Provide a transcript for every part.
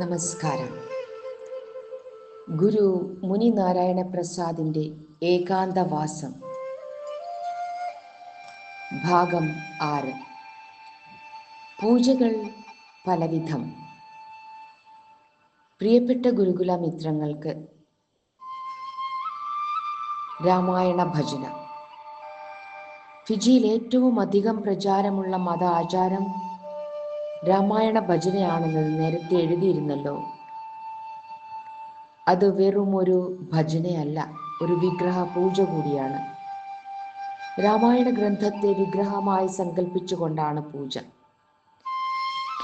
നമസ്കാരം. ഗുരു മുനി നാരായണ പ്രസാദിന്റെ ഏകാന്തവാസം. ഭാഗം ആറ്. പൂജകൾ പലവിധം. പ്രിയപ്പെട്ട ഗുരുകുല മിത്രങ്ങൾക്ക് രാമായണ ഭജന. ഫിജിയിൽ ഏറ്റവും അധികം പ്രചാരമുള്ള മത ആചാരം രാമായണ ഭജനയാണെന്ന് നേരത്തെ എഴുതിയിരുന്നല്ലോ. അത് വെറും ഒരു ഭജനയല്ല ഒരു വിഗ്രഹ പൂജ കൂടിയാണ്. രാമായണ ഗ്രന്ഥത്തെ വിഗ്രഹമായി സങ്കല്പിച്ചുകൊണ്ടാണ് പൂജ.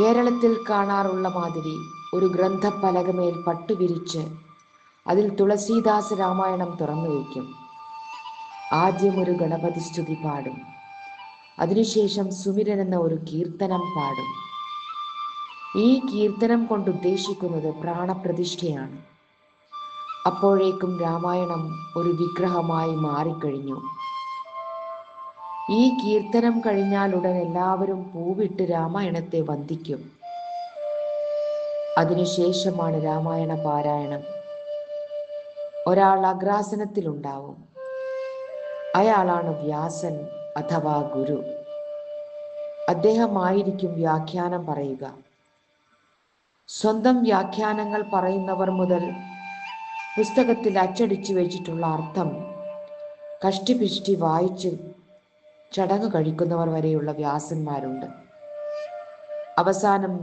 കേരളത്തിൽ കാണാറുള്ള മാതിരി ഒരു ഗ്രന്ഥപ്പലകമേൽ പട്ടുവിരിച്ച് അതിൽ തുളസീദാസ് രാമായണം തുറന്നു വയ്ക്കും. ആദ്യം ഒരു ഗണപതി സ്തുതി പാടും. അതിനുശേഷം സുമിരൻ എന്ന ഒരു കീർത്തനം പാടും. ഈ കീർത്തനം കൊണ്ട് ഉദ്ദേശിക്കുന്നത് പ്രാണപ്രതിഷ്ഠയാണ്. അപ്പോഴേക്കും രാമായണം ഒരു വിഗ്രഹമായി മാറിക്കഴിഞ്ഞു. ഈ കീർത്തനം കഴിഞ്ഞാൽ ഉടൻ എല്ലാവരും പൂവിട്ട് രാമായണത്തെ വന്ദിക്കും. അതിനുശേഷമാണ് രാമായണ പാരായണം. ഒരാൾ അഗ്രാസനത്തിലുണ്ടാവും. അയാളാണ് വ്യാസൻ അഥവാ ഗുരു. അദ്ദേഹമായിരിക്കും വ്യാഖ്യാനം പറയുക. സ്വന്തം വ്യാഖ്യാനങ്ങൾ പറയുന്നവർ മുതൽ പുസ്തകത്തിൽ അച്ചടിച്ചു വെച്ചിട്ടുള്ള അർത്ഥം കഷ്ടിപിഷ്ടി വായിച്ച് ചടങ്ങ് കഴിക്കുന്നവർ വരെയുള്ള വ്യാസന്മാരുണ്ട്. അവസാനം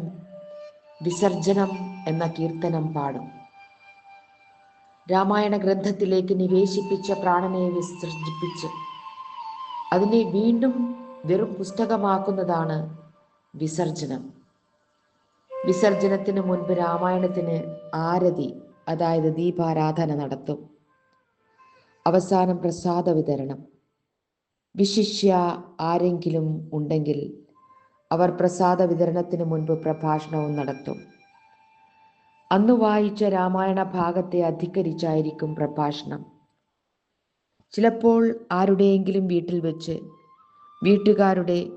വിസർജനം എന്ന കീർത്തനം പാടും. രാമായണ ഗ്രന്ഥത്തിലേക്ക് നിവേശിപ്പിച്ച പ്രാണനെ വിസർജിപ്പിച്ച് അതിനെ വീണ്ടും വെറും പുസ്തകമാക്കുന്നതാണ് വിസർജനം. വിസർജനത്തിന് മുൻപ് രാമായണത്തിന് ആരതി അതായത് ദീപാരാധന നടത്തും. അവസാനം പ്രസാദ വിതരണം. വിശിഷ്യ ആരെങ്കിലും ഉണ്ടെങ്കിൽ അവർ പ്രസാദ വിതരണത്തിന് മുൻപ് പ്രഭാഷണവും നടത്തും. അന്ന് വായിച്ച രാമായണ ഭാഗത്തെ അധികരിച്ചായിരിക്കും പ്രഭാഷണം. ചിലപ്പോൾ ആരുടെയെങ്കിലും വീട്ടിൽ വെച്ച് വീട്ടുകാരുടെ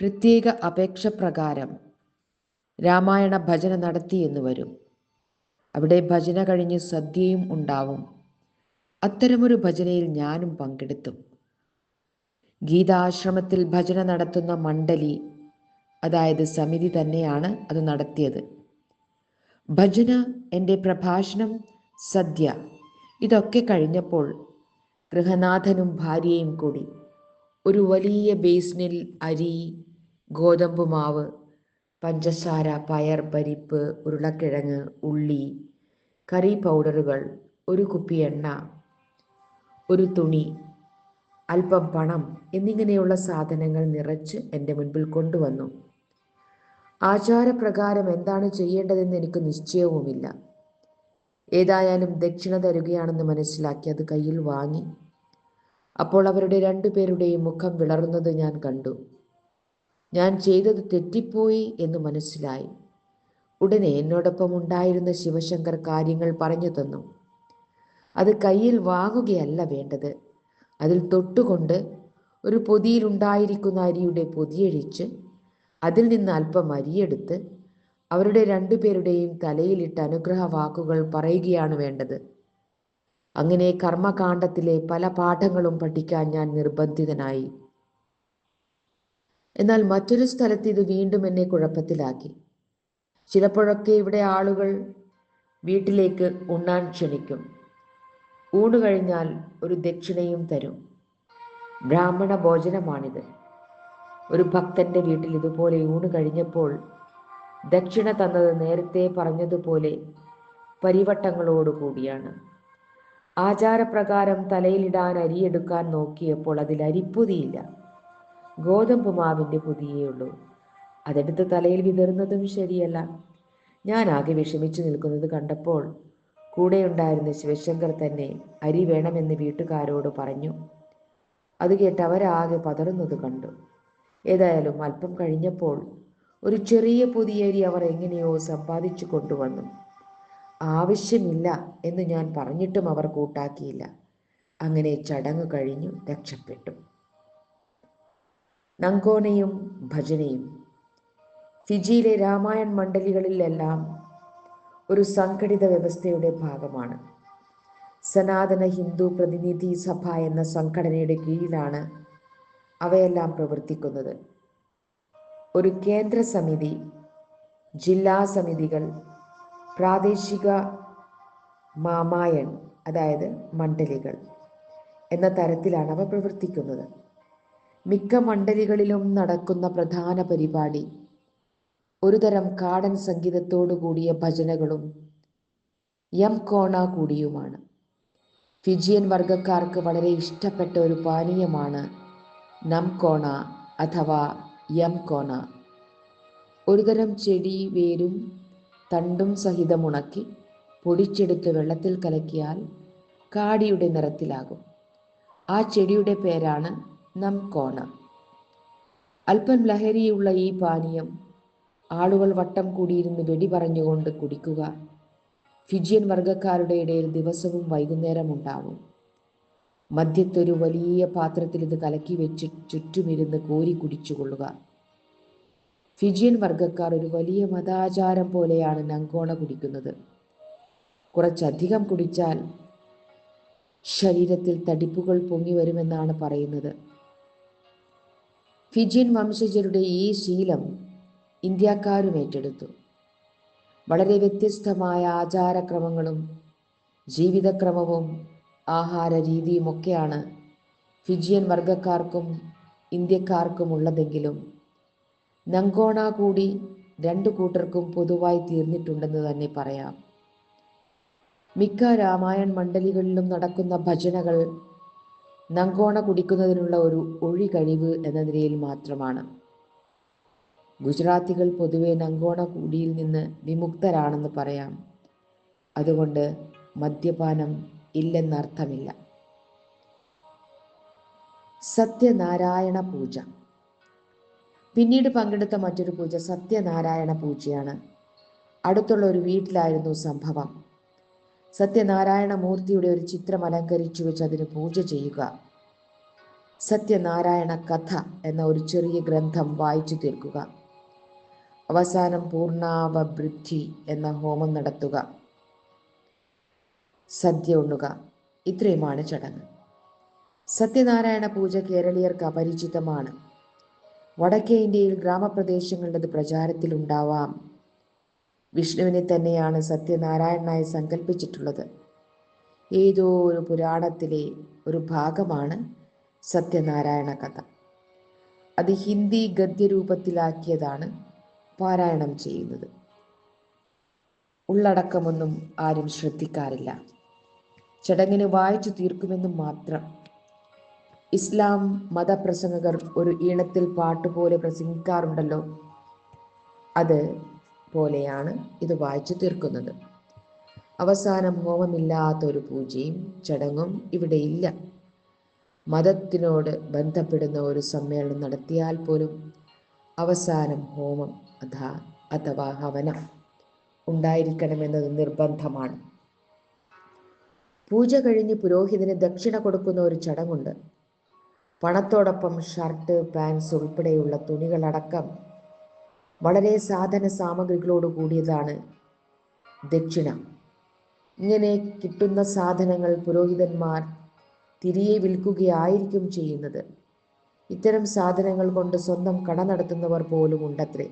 പ്രത്യേക അപേക്ഷ പ്രകാരം രാമായണ ഭജന നടത്തി എന്ന് വരും. അവിടെ ഭജന കഴിഞ്ഞ് സദ്യയും ഉണ്ടാവും. അത്തരമൊരു ഭജനയിൽ ഞാനും പങ്കെടുത്തു. ഗീതാശ്രമത്തിൽ ഭജന നടത്തുന്ന മണ്ഡലി അതായത് സമിതി തന്നെയാണ് അത് നടത്തിയത്. ഭജന എന്റെ പ്രഭാഷണം സദ്യ ഇതൊക്കെ കഴിഞ്ഞപ്പോൾ ഗൃഹനാഥനും ഭാര്യയും കൂടി ഒരു വലിയ ബേസിനിൽ അരി ഗോതമ്പ് മാവ് പഞ്ചസാര പയർ പരിപ്പ് ഉരുളക്കിഴങ്ങ് ഉള്ളി കറി പൗഡറുകൾ ഒരു കുപ്പി എണ്ണ ഒരു തുണി അല്പം പണം എന്നിങ്ങനെയുള്ള സാധനങ്ങൾ നിറച്ച് എന്റെ മുൻപിൽ കൊണ്ടുവന്നു. ആചാരപ്രകാരം എന്താണ് ചെയ്യേണ്ടതെന്ന് എനിക്ക് നിശ്ചയവുമില്ല. ഏതായാലും ദക്ഷിണ തരുകയാണെന്ന് മനസ്സിലാക്കി അത് കയ്യിൽ വാങ്ങി. അപ്പോൾ അവരുടെ രണ്ടുപേരുടെയും മുഖം വിളറുന്നത് ഞാൻ കണ്ടു. ഞാൻ ചെയ്തത് തെറ്റിപ്പോയി എന്ന് മനസ്സിലായി. ഉടനെ എന്നോടൊപ്പം ഉണ്ടായിരുന്ന ശിവശങ്കർ കാര്യങ്ങൾ പറഞ്ഞു തന്നു. അത് കയ്യിൽ വാങ്ങുകയല്ല വേണ്ടത്. അതിൽ തൊട്ടുകൊണ്ട് ഒരു പൊതിയിലുണ്ടായിരിക്കുന്ന അരിയുടെ പൊതിയഴിച്ച് അതിൽ നിന്ന് അല്പം അരിയെടുത്ത് അവരുടെ രണ്ടുപേരുടെയും തലയിലിട്ട് അനുഗ്രഹ വാക്കുകൾ പറയുകയാണ് വേണ്ടത്. അങ്ങനെ കർമ്മകാണ്ഡത്തിലെ പല പാഠങ്ങളും പഠിക്കാൻ ഞാൻ നിർബന്ധിതനായി. എന്നാൽ മറ്റൊരു സ്ഥലത്ത് ഇത് വീണ്ടും എന്നെ കുഴപ്പത്തിലാക്കി. ചിലപ്പോഴൊക്കെ ഇവിടെ ആളുകൾ വീട്ടിലേക്ക് ഉണ്ണാൻ ക്ഷണിക്കും. ഊണ് കഴിഞ്ഞാൽ ഒരു ദക്ഷിണയും തരും. ബ്രാഹ്മണ ഭോജനമാണിത്. ഒരു ഭക്തന്റെ വീട്ടിൽ ഇതുപോലെ ഊണ് കഴിഞ്ഞപ്പോൾ ദക്ഷിണ തന്നത് നേരത്തെ പറഞ്ഞതുപോലെ പരിവട്ടങ്ങളോടുകൂടിയാണ് ആചാരപ്രകാരം തലയിലിടാൻ അരിയെടുക്കാൻ നോക്കിയപ്പോൾ അതിൽ അരിപ്പൊതിയില്ല. ഗോതമ്പ് മാവിന്റെ പൊതിയേ ഉള്ളൂ. അതെടുത്ത് തലയിൽ വിതറുന്നതും ശരിയല്ല. ഞാൻ ആകെ വിഷമിച്ചു നിൽക്കുന്നത് കണ്ടപ്പോൾ കൂടെയുണ്ടായിരുന്ന ശിവശങ്കർ തന്നെ അരി വേണമെന്ന് വീട്ടുകാരോട് പറഞ്ഞു. അത് കേട്ട് അവരാകെ പതറുന്നത് കണ്ടു. ഏതായാലും അല്പം കഴിഞ്ഞപ്പോൾ ഒരു ചെറിയ പൊതിയരി അവർ എങ്ങനെയോ സമ്പാദിച്ചു കൊണ്ടുവന്നു. ആവശ്യമില്ല എന്ന് ഞാൻ പറഞ്ഞിട്ടും അവർ കൂട്ടാക്കിയില്ല. അങ്ങനെ ചടങ്ങ് കഴിഞ്ഞു രക്ഷപ്പെട്ടു. നങ്കോണയും ഭജനയും. ഫിജിയിലെ രാമായൺ മണ്ഡലികളിലെല്ലാം ഒരു സംഘടിത വ്യവസ്ഥയുടെ ഭാഗമാണ്. സനാതന ഹിന്ദു പ്രതിനിധി സഭ എന്ന സംഘടനയുടെ കീഴിലാണ് അവയെല്ലാം പ്രവർത്തിക്കുന്നത്. ഒരു കേന്ദ്ര സമിതി ജില്ലാ സമിതികൾ പ്രാദേശിക മാമായൺ അതായത് മണ്ഡലികൾ എന്ന തരത്തിലാണ് അവ പ്രവർത്തിക്കുന്നത്. മിക്ക മണ്ഡലികളിലും നടക്കുന്ന പ്രധാന പരിപാടി. ഒരുതരം കാടൻ സംഗീതത്തോടു കൂടിയ ഭജനകളും യം കോണ കൂടിയുമാണ്. ഫിജിയൻ വർഗക്കാർക്ക് വളരെ ഇഷ്ടപ്പെട്ട ഒരു പാനീയമാണ് കോണ അഥവാ യം കോണ. ഒരുതരം ചെടി വേരും തണ്ടും സഹിതം ഉണക്കി പൊടിച്ചെടുത്ത് വെള്ളത്തിൽ കലക്കിയാൽ കാടിയുടെ നിറത്തിലാകും. ആ ചെടിയുടെ പേരാണ് കോണ. അല്പം ലഹരിയുള്ള ഈ പാനീയം ആളുകൾ വട്ടം കൂടിയിരുന്ന് വെടി പറഞ്ഞുകൊണ്ട് കുടിക്കുക. ഫിജിയൻ വർഗക്കാരുടെ ഇടയിൽ ദിവസവും വൈകുന്നേരം ഉണ്ടാവും മദ്യത്തൊരു വലിയ പാത്രത്തിൽ ഇത് കലക്കി വെച്ച് ചുറ്റുമിരുന്ന് കോരി കുടിച്ചുകൊള്ളുക. ഫിജിയൻ വർഗക്കാർ ഒരു വലിയ മതാചാരം പോലെയാണ് നങ്കോണ കുടിക്കുന്നത്. കുറച്ചധികം കുടിച്ചാൽ ശരീരത്തിൽ തടിപ്പുകൾ പൊങ്ങി വരുമെന്നാണ് പറയുന്നത്. ഫിജിയൻ വംശജരുടെ ഈ ശീലം ഇന്ത്യക്കാരും ഏറ്റെടുത്തു. വളരെ വ്യത്യസ്തമായ ആചാരക്രമങ്ങളും ജീവിതക്രമവും ആഹാര രീതിയുമൊക്കെയാണ് ഫിജിയൻ വർഗക്കാർക്കും ഇന്ത്യക്കാർക്കും ഉള്ളതെങ്കിലും നങ്കോണ കൂടി രണ്ടു കൂട്ടർക്കും പൊതുവായി തീർന്നിട്ടുണ്ടെന്ന് തന്നെ പറയാം. മിക്ക രാമായൺ മണ്ഡലികളിലും നടക്കുന്ന ഭജനകൾ നങ്കോണ കുടിക്കുന്നതിനുള്ള ഒരു ഒഴി കഴിവ് എന്ന നിലയിൽ മാത്രമാണ്. ഗുജറാത്തികൾ പൊതുവെ നങ്കോണ കുടിയിൽ നിന്ന് വിമുക്തരാണെന്ന് പറയാം. അതുകൊണ്ട് മദ്യപാനം ഇല്ലെന്നർത്ഥമില്ല. സത്യനാരായണ പൂജ. പിന്നീട് പങ്കെടുത്ത മറ്റൊരു പൂജ സത്യനാരായണ പൂജയാണ്. അടുത്തുള്ള ഒരു വീട്ടിലായിരുന്നു സംഭവം. സത്യനാരായണ മൂർത്തിയുടെ ഒരു ചിത്രം അലങ്കരിച്ചു വെച്ച് അതിന് പൂജ ചെയ്യുക. സത്യനാരായണ കഥ എന്ന ഒരു ചെറിയ ഗ്രന്ഥം വായിച്ചു തീർക്കുക. അവസാനം പൂർണാവൃദ്ധി എന്ന ഹോമം നടത്തുക. സദ്യ ഉണ്ണുക. ഇത്രയുമാണ് ചടങ്ങ്. സത്യനാരായണ പൂജ കേരളീയർക്ക് അപരിചിതമാണ്. വടക്കേ ഇന്ത്യയിൽ ഗ്രാമപ്രദേശങ്ങളിലത് പ്രചാരത്തിലുണ്ടാവാം. വിഷ്ണുവിനെ തന്നെയാണ് സത്യനാരായണനായി സങ്കല്പിച്ചിട്ടുള്ളത് ഏതോ ഒരു പുരാണത്തിലെ ഒരു ഭാഗമാണ് സത്യനാരായണ കഥ. അത് ഹിന്ദി ഗദ്യരൂപത്തിലാക്കിയതാണ് പാരായണം ചെയ്യുന്നത്. ഉള്ളടക്കമൊന്നും ആരും ശ്രദ്ധിക്കാറില്ല. ചടങ്ങിന് വായിച്ചു തീർക്കുമെന്നും മാത്രം. ഇസ്ലാം മതപ്രസംഗകർ ഒരു ഈണത്തിൽ പാട്ടുപോലെ പ്രസംഗിക്കാറുണ്ടല്ലോ. അത് പോലെയാണ് ഇത് വായിച്ചു തീർക്കുന്നത്. അവസാനം ഹോമമില്ലാത്ത ഒരു പൂജയും ചടങ്ങും ഇവിടെയില്ല മതത്തിനോട് ബന്ധപ്പെടുന്ന ഒരു സമ്മേളനം നടത്തിയാൽ പോലും അവസാനം ഹോമം അഥാ അഥവാ ഹവനം ഉണ്ടായിരിക്കണമെന്നത് നിർബന്ധമാണ്. പൂജ കഴിഞ്ഞ് പുരോഹിതന് ദക്ഷിണ കൊടുക്കുന്ന ഒരു ചടങ്ങുണ്ട്. പണത്തോടൊപ്പം ഷർട്ട് പാൻസ് ഉൾപ്പെടെയുള്ള തുണികളടക്കം വളരെ സാധന സാമഗ്രികളോട് കൂടിയതാണ് ദക്ഷിണ. ഇങ്ങനെ കിട്ടുന്ന സാധനങ്ങൾ പുരോഹിതന്മാർ തിരികെ വിൽക്കുകയായിരിക്കും ചെയ്യുന്നത്. ഇത്തരം സാധനങ്ങൾ കൊണ്ട് സ്വന്തം കട നടത്തുന്നവർ പോലും ഉണ്ടത്രേ.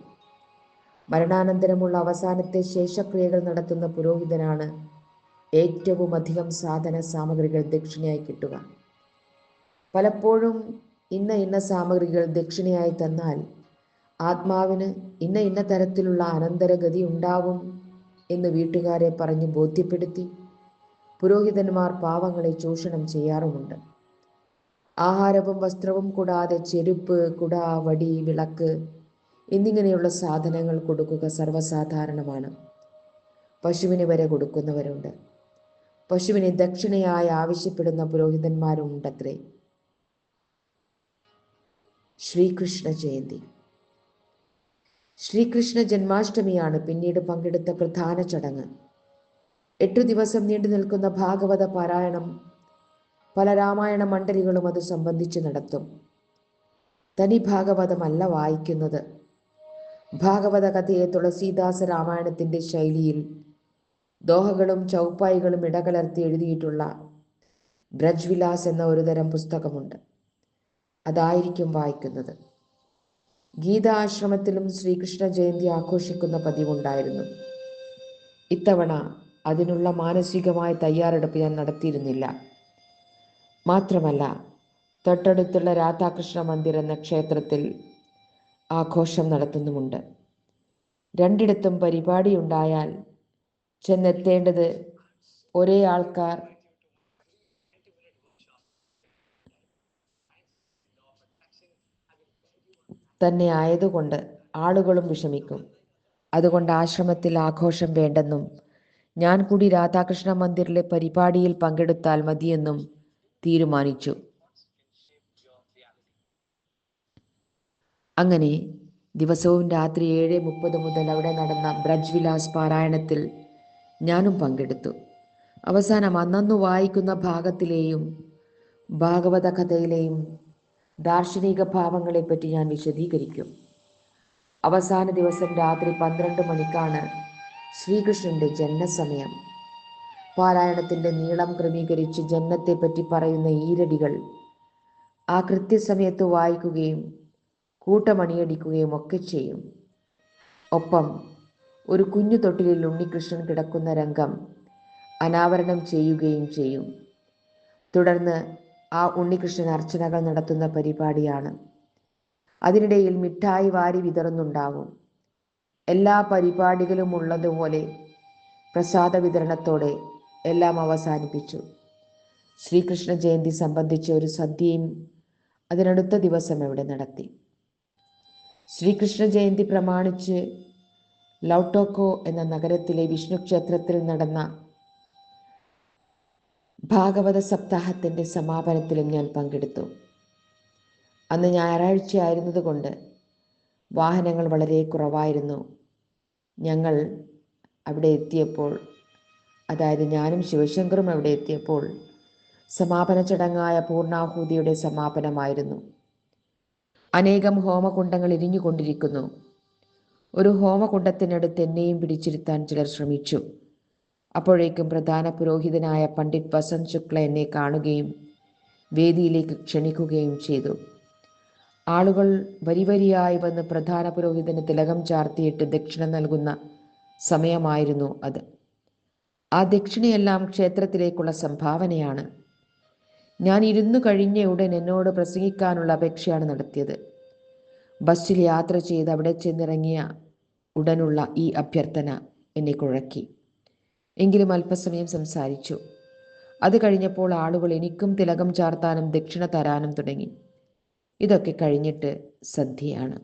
മരണാനന്തരമുള്ള അവസാനത്തെ ശേഷക്രിയകൾ നടത്തുന്ന പുരോഹിതനാണ് ഏറ്റവും അധികം സാധന സാമഗ്രികൾ ദക്ഷിണയായി കിട്ടുക. പലപ്പോഴും ഇന്ന ഇന്ന സാമഗ്രികൾ ദക്ഷിണയായി തന്നാൽ ആത്മാവിന് ഇന്ന ഇന്ന തരത്തിലുള്ള അനന്തരഗതി ഉണ്ടാവും എന്ന് വീട്ടുകാരെ പറഞ്ഞ് ബോധ്യപ്പെടുത്തി പുരോഹിതന്മാർ പാവങ്ങളെ ചൂഷണം ചെയ്യാറുമുണ്ട്. ആഹാരവും വസ്ത്രവും കൂടാതെ ചെരുപ്പ് കുട വടി വിളക്ക് എന്നിങ്ങനെയുള്ള സാധനങ്ങൾ കൊടുക്കുക സർവസാധാരണമാണ്. പശുവിന് വരെ കൊടുക്കുന്നവരുണ്ട്. പശുവിനെ ദക്ഷിണയായി ആവശ്യപ്പെടുന്ന പുരോഹിതന്മാരുണ്ടത്രേ. ശ്രീകൃഷ്ണ ജയന്തി. ശ്രീകൃഷ്ണ ജന്മാഷ്ടമിയാണ് പിന്നീട് പങ്കെടുത്ത പ്രധാന ചടങ്ങ്. എട്ടു ദിവസം നീണ്ടു നിൽക്കുന്ന ഭാഗവത പാരായണം പല രാമായണ മണ്ഡലികളും അത് സംബന്ധിച്ച് നടത്തും. തനി ഭാഗവതമല്ല വായിക്കുന്നത്. ഭാഗവത കഥയെ തുളസീദാസ രാമായണത്തിന്റെ ശൈലിയിൽ ദോഹകളും ചൗപ്പായികളും ഇടകലർത്തി എഴുതിയിട്ടുള്ള ബ്രജ്വിലാസ് എന്ന ഒരുതരം പുസ്തകമുണ്ട്. അതായിരിക്കും വായിക്കുന്നത്. ഗീതാശ്രമത്തിലും ശ്രീകൃഷ്ണ ജയന്തി ആഘോഷിക്കുന്ന പതിവുണ്ടായിരുന്നു. ഇത്തവണ അതിനുള്ള മാനസികമായ തയ്യാറെടുപ്പ് ഞാൻ നടത്തിയിരുന്നില്ല. മാത്രമല്ല തൊട്ടടുത്തുള്ള രാധാകൃഷ്ണ മന്ദിർ എന്ന ക്ഷേത്രത്തിൽ ആഘോഷം നടത്തുന്നുമുണ്ട്. രണ്ടിടത്തും പരിപാടി ഉണ്ടായാൽ ചെന്നെത്തേണ്ടത് ഒരേ ആൾക്കാർ തന്നെ ആയതുകൊണ്ട് ആളുകളും വിഷമിക്കും. അതുകൊണ്ട് ആശ്രമത്തിൽ ആഘോഷം വേണ്ടെന്നും ഞാൻ കൂടി രാധാകൃഷ്ണ മന്ദിറിലെ പരിപാടിയിൽ പങ്കെടുത്താൽ മതിയെന്നും തീരുമാനിച്ചു. അങ്ങനെ ദിവസവും രാത്രി ഏഴ് മുപ്പത് മുതൽ അവിടെ നടന്ന ബ്രജ് വിലാസ് പാരായണത്തിൽ ഞാനും പങ്കെടുത്തു. അവസാനം അന്നന്നു വായിക്കുന്ന ഭാഗത്തിലെയും ഭാഗവത കഥയിലെയും ദാർശനിക ഭാവങ്ങളെപ്പറ്റി ഞാൻ വിശദീകരിക്കും. അവസാന ദിവസം രാത്രി പന്ത്രണ്ട് മണിക്കാണ് ശ്രീകൃഷ്ണന്റെ ജന്മസമയം പാരായണത്തിന്റെ നീളം ക്രമീകരിച്ച് ജന്മത്തെപ്പറ്റി പറയുന്ന ഈരടികൾ ആ കൃത്യസമയത്ത് വായിക്കുകയും കൂട്ടമണിയടിക്കുകയും ഒക്കെ ചെയ്യും. ഒപ്പം ഒരു കുഞ്ഞു തൊട്ടിലിൽ ഉണ്ണികൃഷ്ണൻ കിടക്കുന്ന രംഗം അനാവരണം ചെയ്യുകയും ചെയ്യും. തുടർന്ന് ആ ഉണ്ണികൃഷ്ണൻ അർച്ചനകൾ നടത്തുന്ന പരിപാടിയാണ്. അതിനിടയിൽ മിഠായി വാരി വിതറുന്നുണ്ടാവും. എല്ലാ പരിപാടികളും ഉള്ളതുപോലെ പ്രസാദ വിതരണത്തോടെ എല്ലാം അവസാനിപ്പിച്ചു. ശ്രീകൃഷ്ണ ജയന്തി സംബന്ധിച്ച ഒരു സദ്യയും അതിനടുത്ത ദിവസം ഇവിടെ നടത്തി. ശ്രീകൃഷ്ണ ജയന്തി പ്രമാണിച്ച് ലൗട്ടോക്കോ എന്ന നഗരത്തിലെ വിഷ്ണു ക്ഷേത്രത്തിൽ നടന്ന ഭാഗവത സപ്താഹത്തിന്റെ സമാപനത്തിലും ഞാൻ പങ്കെടുത്തു. അന്ന് ഞായറാഴ്ച ആയിരുന്നതുകൊണ്ട് വാഹനങ്ങൾ വളരെ കുറവായിരുന്നു. ഞങ്ങൾ അവിടെ എത്തിയപ്പോൾ അതായത് ഞാനും ശിവശങ്കറും അവിടെ എത്തിയപ്പോൾ സമാപന ചടങ്ങായ പൂർണാഹൂതിയുടെ സമാപനമായിരുന്നു. അനേകം ഹോമകുണ്ടങ്ങൾ ഇരിഞ്ഞുകൊണ്ടിരിക്കുന്നു. ഒരു ഹോമകുണ്ടത്തിനടുത്ത് എന്നെയും പിടിച്ചിരുത്താൻ ചിലർ ശ്രമിച്ചു. അപ്പോഴേക്കും പ്രധാന പുരോഹിതനായ പണ്ഡിറ്റ് വസന്ത് ശുക്ല എന്നെ കാണുകയും വേദിയിലേക്ക് ക്ഷണിക്കുകയും ചെയ്തു. ആളുകൾ വരിവരിയായി വന്ന് പ്രധാന പുരോഹിതന് തിലകം ചാർത്തിയിട്ട് ദക്ഷിണ നൽകുന്ന സമയമായിരുന്നു അത്. ആ ദക്ഷിണയെല്ലാം ക്ഷേത്രത്തിലേക്കുള്ള സംഭാവനയാണ്. ഞാൻ ഇരുന്നു കഴിഞ്ഞ ഉടൻ എന്നോട് പ്രസംഗിക്കാനുള്ള അപേക്ഷയാണ് നടത്തിയത്. ബസ്സിൽ യാത്ര ചെയ്ത് അവിടെ ചെന്നിറങ്ങിയ ഉടനുള്ള ഈ അഭ്യർത്ഥന എന്നെ കുഴക്കി. എങ്കിലും അല്പസമയം സംസാരിച്ചു. അത് കഴിഞ്ഞപ്പോൾ ആളുകൾ എനിക്കും തിലകം ചാർത്താനും ദക്ഷിണ തരാനും തുടങ്ങി. ഇതൊക്കെ കഴിഞ്ഞിട്ട് സദ്യയാണ്.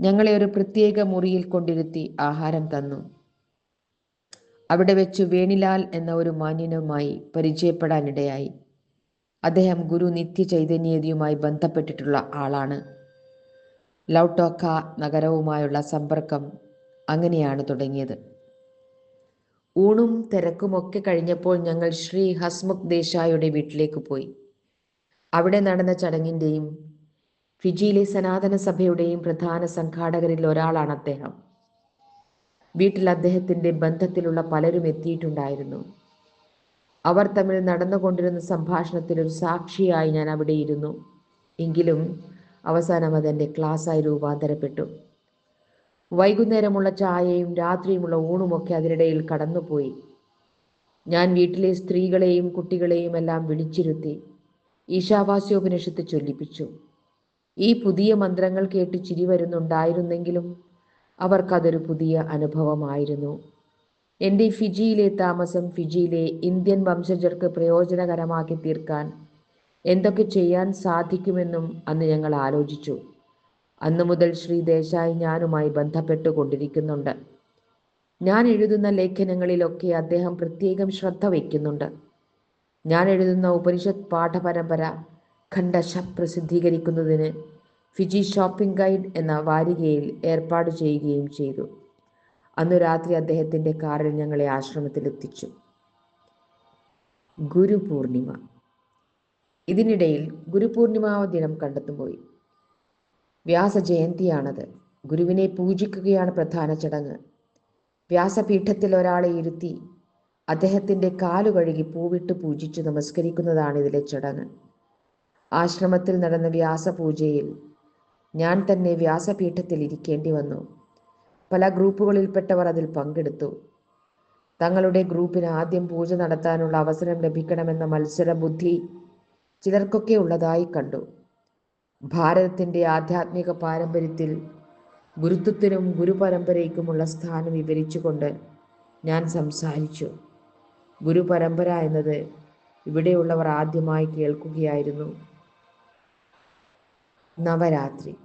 ഞങ്ങളെ ഒരു പ്രത്യേക മുറിയിൽ കൊണ്ടിരുത്തി ആഹാരം തന്നു. അവിടെ വെച്ച് വേണിലാൽ എന്ന ഒരു മാന്യനുമായി പരിചയപ്പെടാനിടയായി. അദ്ദേഹം ഗുരു നിത്യ ചൈതന്യതയുമായി ബന്ധപ്പെട്ടിട്ടുള്ള ആളാണ്. ലൗട്ടോക്ക നഗരവുമായുള്ള സമ്പർക്കം അങ്ങനെയാണ് തുടങ്ങിയത്. ഊണും തിരക്കുമൊക്കെ കഴിഞ്ഞപ്പോൾ ഞങ്ങൾ ശ്രീ ഹസ്മുഖ് ദേശായിയുടെ വീട്ടിലേക്ക് പോയി. അവിടെ നടന്ന ചടങ്ങിന്റെയും ഫിജിയിലെ സനാതന സഭയുടെയും പ്രധാന സംഘാടകരിൽ ഒരാളാണ് അദ്ദേഹം. വീട്ടിൽ അദ്ദേഹത്തിന്റെ ബന്ധത്തിലുള്ള പലരും എത്തിയിട്ടുണ്ടായിരുന്നു. അവർ തമ്മിൽ നടന്നുകൊണ്ടിരുന്ന സംഭാഷണത്തിൽ ഒരു സാക്ഷിയായി ഞാൻ അവിടെ ഇരുന്നു എങ്കിലും അവസാനം അതെന്റെ ക്ലാസ്സായി രൂപാന്തരപ്പെട്ടു. വൈകുന്നേരമുള്ള ചായയും രാത്രിയുമുള്ള ഊണുമൊക്കെ അതിനിടയിൽ കടന്നുപോയി. ഞാൻ വീട്ടിലെ സ്ത്രീകളെയും കുട്ടികളെയും എല്ലാം വിളിച്ചിരുത്തി ഈശാവാസ്യോപനിഷത്ത് ചൊല്ലിപ്പിച്ചു. ഈ പുതിയ മന്ത്രങ്ങൾ കേട്ട് ചിരി വരുന്നുണ്ടായിരുന്നെങ്കിലും അവർക്കതൊരു പുതിയ അനുഭവമായിരുന്നു. എന്റെ ഫിജിയിലെ താമസം ഫിജിയിലെ ഇന്ത്യൻ വംശജർക്ക് പ്രയോജനകരമാക്കി തീർക്കാൻ എന്തൊക്കെ ചെയ്യാൻ സാധിക്കുമെന്നും അന്ന് ഞങ്ങൾ ആലോചിച്ചു. അന്നു മുതൽ ശ്രീ ദേശായി ഞാനുമായി ബന്ധപ്പെട്ടു കൊണ്ടിരിക്കുന്നുണ്ട് ഞാൻ എഴുതുന്ന ലേഖനങ്ങളിലൊക്കെ അദ്ദേഹം പ്രത്യേകം ശ്രദ്ധ വയ്ക്കുന്നുണ്ട്. ഞാൻ എഴുതുന്ന ഉപനിഷത്ത് പാഠപരമ്പര ഖണ്ഡശ പ്രസിദ്ധീകരിക്കുന്നതിന് ഫിജി ഷോപ്പിംഗ് ഗൈഡ് എന്ന വാരികയിൽ ഏർപ്പാട് ചെയ്യുകയും ചെയ്തു. അന്നു രാത്രി അദ്ദേഹത്തിന്റെ കാറിൽ ഞങ്ങളെ ആശ്രമത്തിലെത്തിച്ചു. ഗുരു പൂർണിമ ഇതിനിടയിൽ ഗുരുപൂർണിമ ദിനം കണ്ടെത്തുപോയി വ്യാസജയന്തിയാണത്. ഗുരുവിനെ പൂജിക്കുകയാണ് പ്രധാന ചടങ്ങ്. വ്യാസപീഠത്തിൽ ഒരാളെ ഇരുത്തി അദ്ദേഹത്തിന്റെ കാലു കഴുകി പൂവിട്ട് പൂജിച്ച് നമസ്കരിക്കുന്നതാണ് ഇതിലെ ചടങ്ങ്. ആശ്രമത്തിൽ നടന്ന വ്യാസപൂജയിൽ ഞാൻ തന്നെ വ്യാസപീഠത്തിൽ ഇരിക്കേണ്ടി വന്നു. പല ഗ്രൂപ്പുകളിൽപ്പെട്ടവർ അതിൽ പങ്കെടുത്തു. തങ്ങളുടെ ഗ്രൂപ്പിന് ആദ്യം പൂജ നടത്താനുള്ള അവസരം ലഭിക്കണമെന്ന മത്സര ബുദ്ധി ചിലർക്കൊക്കെ ഉള്ളതായി കണ്ടു. ഭാരതത്തിന്റെ ആധ്യാത്മിക പാരമ്പര്യത്തിൽ ഗുരുത്വത്തിനും ഗുരുപരമ്പരയ്ക്കുമുള്ള സ്ഥാനം വിവരിച്ചുകൊണ്ട് ഞാൻ സംസാരിച്ചു. ഗുരുപരമ്പര എന്നത് ഇവിടെയുള്ളവർ ആദ്യമായി കേൾക്കുകയായിരുന്നു. നവരാത്രി.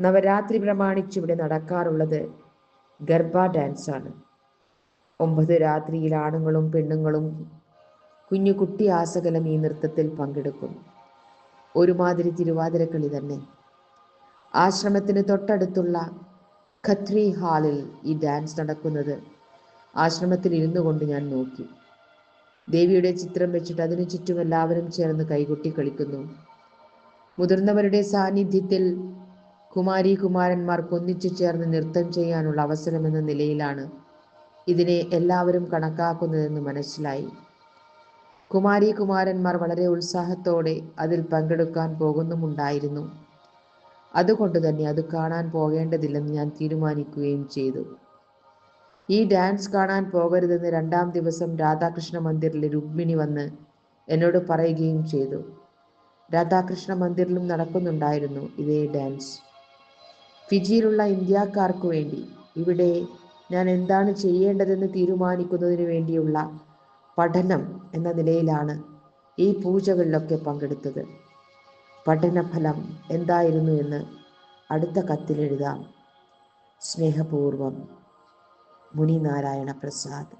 നവരാത്രി പ്രമാണിച്ച് ഇവിടെ നടക്കാറുള്ളത് ഗർഭ ഡാൻസാണ്. ഒമ്പത് രാത്രിയിൽ ആണുങ്ങളും പെണ്ണുങ്ങളും കുഞ്ഞു കുട്ടി ആസകലം ഈ നൃത്തത്തിൽ പങ്കെടുക്കും ഒരുമാതിരി തിരുവാതിരക്കളി തന്നെ. ആശ്രമത്തിന് തൊട്ടടുത്തുള്ള ഖത്രി ഹാളിൽ ഈ ഡാൻസ് നടക്കുന്നത് ആശ്രമത്തിൽ ഇരുന്നു കൊണ്ട് ഞാൻ നോക്കി. ദേവിയുടെ ചിത്രം വെച്ചിട്ട് അതിനു ചുറ്റും എല്ലാവരും ചേർന്ന് കൈകൊട്ടി കളിക്കുന്നു. മുതിർന്നവരുടെ സാന്നിധ്യത്തിൽ കുമാരി കുമാരന്മാർക്ക് ഒന്നിച്ചു ചേർന്ന് നൃത്തം ചെയ്യാനുള്ള അവസരമെന്ന നിലയിലാണ് ഇതിനെ എല്ലാവരും കണക്കാക്കുന്നതെന്ന് മനസ്സിലായി. കുമാരി കുമാരന്മാർ വളരെ ഉത്സാഹത്തോടെ അതിൽ പങ്കെടുക്കാൻ പോകുന്നുമുണ്ടായിരുന്നു. അതുകൊണ്ട് തന്നെ അത് കാണാൻ പോകേണ്ടതില്ലെന്ന് ഞാൻ തീരുമാനിക്കുകയും ചെയ്തു. ഈ ഡാൻസ് കാണാൻ പോകരുതെന്ന് രണ്ടാം ദിവസം രാധാകൃഷ്ണ മന്ദിറിലെ രുക്മിണി വന്ന് എന്നോട് പറയുകയും ചെയ്തു. രാധാകൃഷ്ണ മന്ദിറിലും നടക്കുന്നുണ്ടായിരുന്നു ഇതേ ഡാൻസ്. ഫിജിയിലുള്ള ഇന്ത്യക്കാർക്ക് വേണ്ടി ഇവിടെ ഞാൻ എന്താണ് ചെയ്യേണ്ടതെന്ന് തീരുമാനിക്കുന്നതിന് വേണ്ടിയുള്ള പഠനം എന്ന നിലയിലാണ് ഈ പൂജകളിലൊക്കെ പങ്കെടുത്തത്. പഠനഫലം എന്തായിരുന്നു എന്ന് അടുത്ത കത്തിലെഴുതാം സ്നേഹപൂർവം മുനിനാരായണ പ്രസാദ്.